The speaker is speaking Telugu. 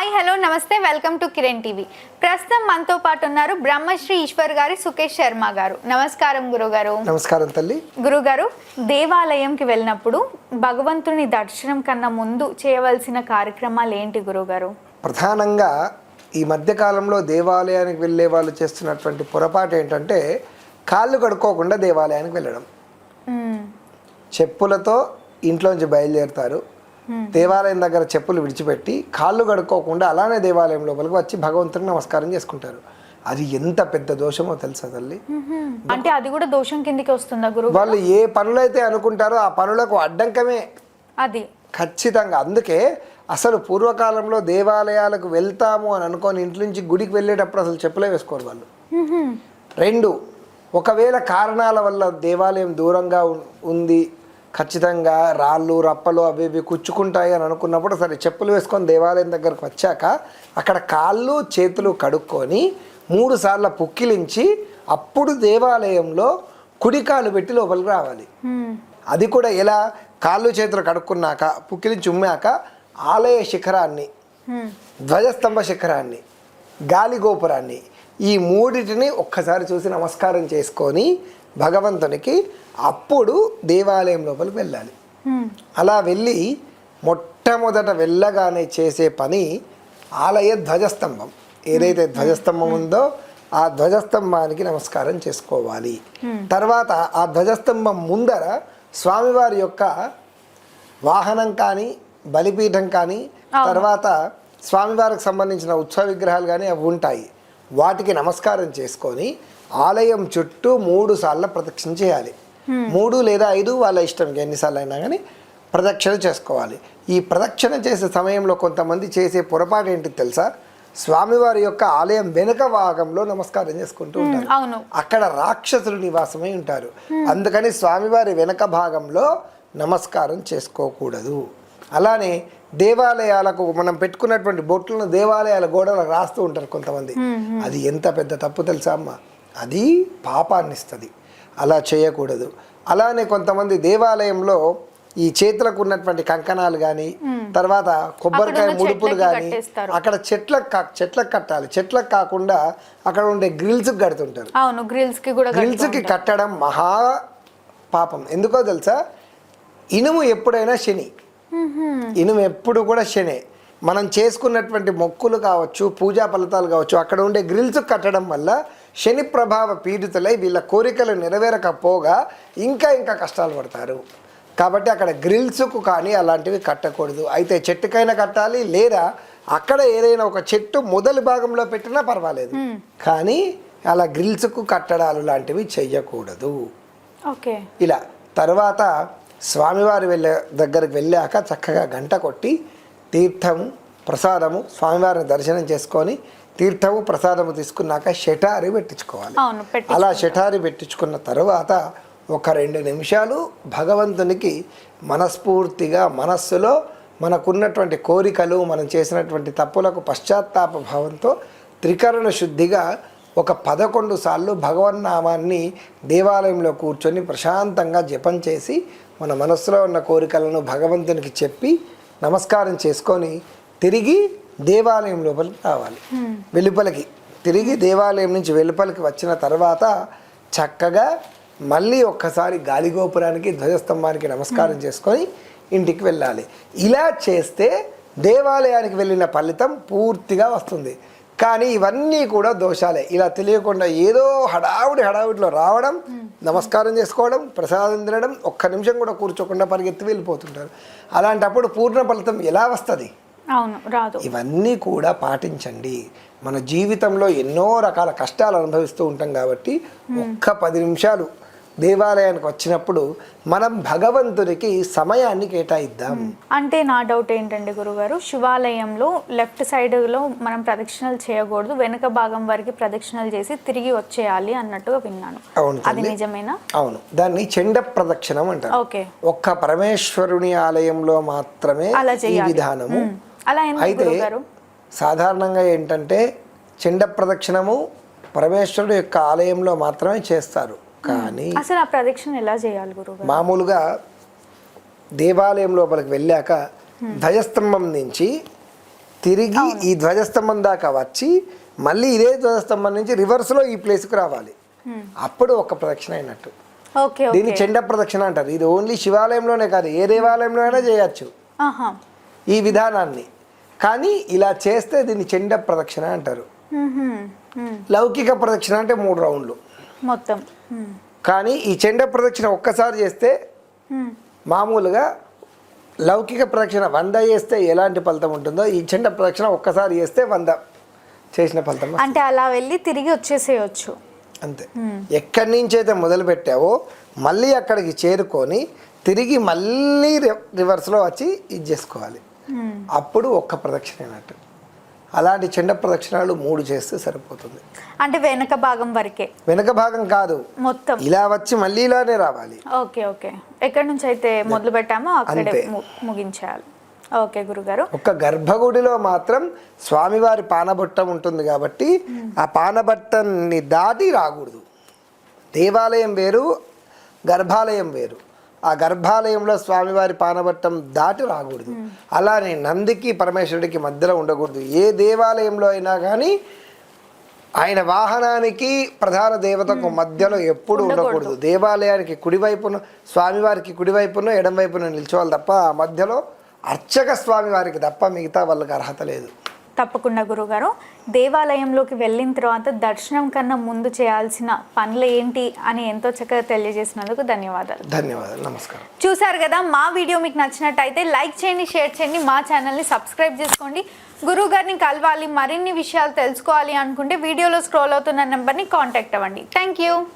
హాయ్ హలో నమస్తే వెల్కమ్ టు కిరణ్ టీవీ ప్రస్తుతం మనతో పాటు ఉన్నారు బ్రహ్మశ్రీ ఈశ్వర్ గారి సుకేష్ శర్మ గారు. నమస్కారం గురుగారు. నమస్కారం తల్లి. గురుగారు దేవాలయంకి వెళ్ళినప్పుడు భగవంతుని దర్శనం కన్నా ముందు చేయవలసిన కార్యక్రమాలు ఏంటి గురుగారు? ప్రధానంగా ఈ మధ్యకాలంలో దేవాలయానికి వెళ్ళే వాళ్ళు చేస్తున్నటువంటి పొరపాటు ఏంటంటే కాళ్ళు కడుక్కోకుండా దేవాలయానికి వెళ్ళడం. చెప్పులతో ఇంట్లోంచి బయలుదేరుతారు. దేవాలయం దగ్గర చెప్పులు విడిచిపెట్టి కాళ్ళు కడుక్కోకుండా అలానే దేవాలయం లోపలికి వచ్చి భగవంతునికి నమస్కారం చేసుకుంటారు. అది ఎంత పెద్ద దోషమో తెలుసా తల్లి. అంటే అది కూడా దోషం కిందికి వస్తుందా గురు వాళ్ళు ఏ పనులైతే అనుకుంటారో ఆ పనులకు అడ్డంకమే. అది. ఖచ్చితంగా. అందుకే అసలు పూర్వకాలంలో దేవాలయాలకు వెళ్తాము అని అనుకొని ఇంటి నుంచి గుడికి వెళ్ళేటప్పుడు అసలు చెప్పులే వేసుకోరు వాళ్ళు. రెండు ఒకవేళ కారణాల వల్ల దేవాలయం దూరంగా ఉంది ఖచ్చితంగా రాళ్ళు రప్పలు అవి ఇవి కుచ్చుకుంటాయి అని అనుకున్నప్పుడు సరే చెప్పులు వేసుకొని దేవాలయం దగ్గరకు వచ్చాక అక్కడ కాళ్ళు చేతులు కడుక్కొని మూడు సార్లు పుక్కిలించి అప్పుడు దేవాలయంలో కుడి కాలు పెట్టి లోపలికి రావాలి. అది కూడా ఎలా కాళ్ళు చేతులు కడుక్కున్నాక పుక్కిలించి ఉమ్మాక ఆలయ శిఖరాన్ని. ధ్వజస్తంభ శిఖరాన్ని గాలి గోపురాన్ని ఈ మూడిటిని ఒక్కసారి చూసి నమస్కారం చేసుకొని భగవంతునికి అప్పుడు దేవాలయం లోపలికి వెళ్ళాలి. అలా వెళ్ళి మొట్టమొదట వెళ్ళగానే చేసే పని ఆలయ ధ్వజస్తంభం. ఏదైతే ధ్వజస్తంభం ఉందో ఆ ధ్వజస్తంభానికి నమస్కారం చేసుకోవాలి. తర్వాత ఆ ధ్వజస్తంభం ముందర స్వామివారి యొక్క వాహనం కానీ బలిపీఠం కానీ తర్వాత స్వామివారికి సంబంధించిన ఉత్సవ విగ్రహాలు కానీ అవి ఉంటాయి. వాటికి నమస్కారం చేసుకొని ఆలయం చుట్టూ మూడు సార్లు ప్రదక్షిణ చేయాలి. మూడు లేదా ఐదు వాళ్ళ ఇష్టం ఎన్నిసార్లు అయినా కానీ ప్రదక్షిణ చేసుకోవాలి. ఈ ప్రదక్షిణ చేసే సమయంలో కొంతమంది చేసే పొరపాటు ఏంటి తెలుసా? స్వామివారి యొక్క ఆలయం వెనుక భాగంలో నమస్కారం చేసుకుంటూ ఉంటారు. అవును. అక్కడ రాక్షసులు నివాసమై ఉంటారు. అందుకని స్వామివారి వెనక భాగంలో నమస్కారం చేసుకోకూడదు. అలానే దేవాలయాలకు మనం పెట్టుకున్నటువంటి బొట్లను దేవాలయాల గోడలకు రాస్తూ ఉంటారు కొంతమంది. అది ఎంత పెద్ద తప్పు తెలుసా అమ్మ? అది పాపాన్ని ఇస్తుంది అలా చేయకూడదు. అలానే కొంతమంది దేవాలయంలో ఈ చేతులకు ఉన్నటువంటి కంకణాలు కానీ తర్వాత కొబ్బరికాయ ముడుపులు కానీ. అక్కడ చెట్లకు కా- చెట్లకు కట్టాలి. చెట్లకు కాకుండా అక్కడ ఉండే గ్రిల్స్కి కడుతుంటారు. అవును గ్రిల్స్కి కూడా కట్టడం మహా పాపం. ఎందుకో తెలుసా? ఇనుము ఎప్పుడైనా శని. ఇనుము ఎప్పుడు కూడా శనే. మనం చేసుకున్నటువంటి మొక్కులు కావచ్చు పూజా ఫలితాలు కావచ్చు అక్కడ ఉండే గ్రిల్స్ కట్టడం వల్ల శని ప్రభావ పీడితులై వీళ్ళ కోరికలు నెరవేరకపోగా ఇంకా ఇంకా కష్టాలు పడతారు. కాబట్టి అక్కడ గ్రిల్స్కు కానీ అలాంటివి కట్టకూడదు. అయితే చెట్టుకైనా కట్టాలి లేదా అక్కడ ఏదైనా ఒక చెట్టు మొదలు భాగంలో పెట్టినా పర్వాలేదు. కానీ అలా గ్రిల్స్కు కట్టడాలు లాంటివి చెయ్యకూడదు. ఓకే. ఇలా తర్వాత స్వామివారి వెళ్ళే దగ్గరికి వెళ్ళాక చక్కగా గంట కొట్టి తీర్థము ప్రసాదము స్వామివారిని దర్శనం చేసుకొని తీర్థము ప్రసాదము తీసుకున్నాక షటారి పెట్టించుకోవాలి. అలా షటారి పెట్టించుకున్న తర్వాత ఒక రెండు నిమిషాలు భగవంతునికి మనస్ఫూర్తిగా మనస్సులో మనకున్నటువంటి కోరికలు మనం చేసినటువంటి తప్పులకు పశ్చాత్తాప భావంతో త్రికరణ శుద్ధిగా ఒక పదకొండు సార్లు భగవన్నామాన్ని దేవాలయంలో కూర్చొని ప్రశాంతంగా జపం చేసి మన మనస్సులో ఉన్న కోరికలను భగవంతునికి చెప్పి నమస్కారం చేసుకొని తిరిగి దేవాలయం లోపలికి రావాలి. వెలుపలికి. తిరిగి దేవాలయం నుంచి వెలుపలికి వచ్చిన తర్వాత చక్కగా మళ్ళీ ఒక్కసారి గాలిగోపురానికి ధ్వజస్తంభానికి నమస్కారం చేసుకొని ఇంటికి వెళ్ళాలి. ఇలా చేస్తే దేవాలయానికి వెళ్ళిన ఫలితం పూర్తిగా వస్తుంది. కానీ ఇవన్నీ కూడా దోషాలే. ఇలా తెలియకుండా ఏదో హడావుడి హడావుడిలో రావడం నమస్కారం చేసుకోవడం ప్రసాదం తినడం ఒక్క నిమిషం కూడా కూర్చోకుండా పరిగెత్తి వెళ్ళిపోతుంటారు. అలాంటప్పుడు పూర్ణ ఫలితం ఎలా వస్తుంది? అవును రాదు. ఇవన్నీ కూడా పాటించండి. మన జీవితంలో ఎన్నో రకాల కష్టాలు అనుభవిస్తూ ఉంటాం కాబట్టి ఒక్క పది నిమిషాలు దేవాలయానికి వచ్చినప్పుడు మనం భగవంతునికి సమయాన్ని కేటాయిద్దాం. అంటే నా డౌట్ ఏంటంటే గురుగారు? శివాలయంలో లెఫ్ట్ సైడ్లో మనం ప్రదక్షిణలు చేయకూడదు వెనుక భాగం వరకు ప్రదక్షిణలు చేసి తిరిగి వచ్చేయాలి అన్నట్టుగా విన్నాను. అవును అది నిజమేనా? అవును. దాన్ని చెండ ప్రదక్షిణం అంటారు. ఓకే. ఒక్క పరమేశ్వరుని ఆలయంలో మాత్రమే అలా ఈ చేయాలి. విధానము అయితే సాధారణంగా ఏంటంటే చెండ ప్రదక్షిణము పరమేశ్వరుడు యొక్క ఆలయంలో మాత్రమే చేస్తారు. కానీ అసలు ఆ ప్రదక్షిణ ఎలా చేయాలి గురుగారు మామూలుగా దేవాలయం లోపలికి వెళ్ళాక ధ్వజస్తంభం నుంచి తిరిగి ఈ ధ్వజస్తంభం దాకా వచ్చి మళ్ళీ ఇదే ధ్వజస్తంభం నుంచి రివర్స్లో ఈ ప్లేస్కి రావాలి. అప్పుడు ఒక ప్రదక్షిణ అయినట్టు. దీన్ని చెండ ప్రదక్షిణ అంటారు. ఇది ఓన్లీ శివాలయంలోనే కాదు ఏ దేవాలయంలో అయినా చేయొచ్చు. ఈ విధానాన్ని. కానీ ఇలా చేస్తే దీన్ని చెండ ప్రదక్షిణ అంటారు. లౌకిక ప్రదక్షిణ అంటే మూడు రౌండ్లు. మొత్తం. కానీ ఈ చెండ ప్రదక్షిణ ఒక్కసారి చేస్తే మ్మ్. మామూలుగా లౌకిక ప్రదక్షిణ వంద చేస్తే ఎలాంటి ఫలితం ఉంటుందో ఈ చెండ ప్రదక్షిణ ఒక్కసారి చేస్తే వంద చేసిన ఫలితం అంటే అలా వెళ్ళి తిరిగి వచ్చేసేయచ్చు. అంతే. ఎక్కడి నుంచి అయితే మొదలు పెట్టావో మళ్ళీ అక్కడికి చేరుకొని తిరిగి మళ్ళీ రివర్స్లో వచ్చి ఇది చేసుకోవాలి. అప్పుడు ఒక్క ప్రదక్షిణ అయినట్టు. అలాంటి చెండ ప్రదక్షిణాలు మూడు చేస్తే సరిపోతుంది. అంటే వెనక భాగం వరకే. వెనక భాగం కాదు. మొత్తం. ఇలా వచ్చి మళ్ళీ ఇలానే రావాలి. Okay okay. ఎక్కడి నుంచి అయితే మొదలు పెట్టామో అక్కడే అంతే. ము- ముగించేయాలి ఓకే గురుగారు. ఒక్క గర్భగుడిలో మాత్రం స్వామివారి పానబొట్టం ఉంటుంది కాబట్టి ఆ పానబట్టని దాటి రాకూడదు. దేవాలయం వేరు గర్భాలయం వేరు. ఆ గర్భాలయంలో స్వామివారి పానబట్టం దాటి రాకూడదు. అలానే నందికి పరమేశ్వరుడికి మధ్యలో ఉండకూడదు. ఏ దేవాలయంలో అయినా కానీ ఆయన వాహనానికి ప్రధాన దేవతకు మధ్యలో ఎప్పుడు ఉండకూడదు. దేవాలయానికి కుడివైపున స్వామివారికి కుడివైపున ఎడం వైపున నిల్చోవాలి తప్ప ఆ మధ్యలో అర్చక స్వామివారికి తప్ప మిగతా వాళ్ళకి అర్హత లేదు. తప్పకుండా గురుగారు. దేవాలయంలోకి వెళ్ళిన తర్వాత దర్శనం కన్నా ముందు చేయాల్సిన పనులు ఏంటి అని ఎంతో చక్కగా తెలియజేసినందుకు ధన్యవాదాలు. ధన్యవాదాలు. నమస్కారం. చూసారు కదా మా వీడియో మీకు నచ్చినట్టయితే లైక్ చేయండి షేర్ చేయండి మా ఛానల్ని సబ్స్క్రైబ్ చేసుకోండి. గురువు గారిని కలవాలి మరిన్ని విషయాలు తెలుసుకోవాలి అనుకుంటే వీడియోలో స్క్రోల్ అవుతున్న నెంబర్ని కాంటాక్ట్ అవ్వండి. Thank you.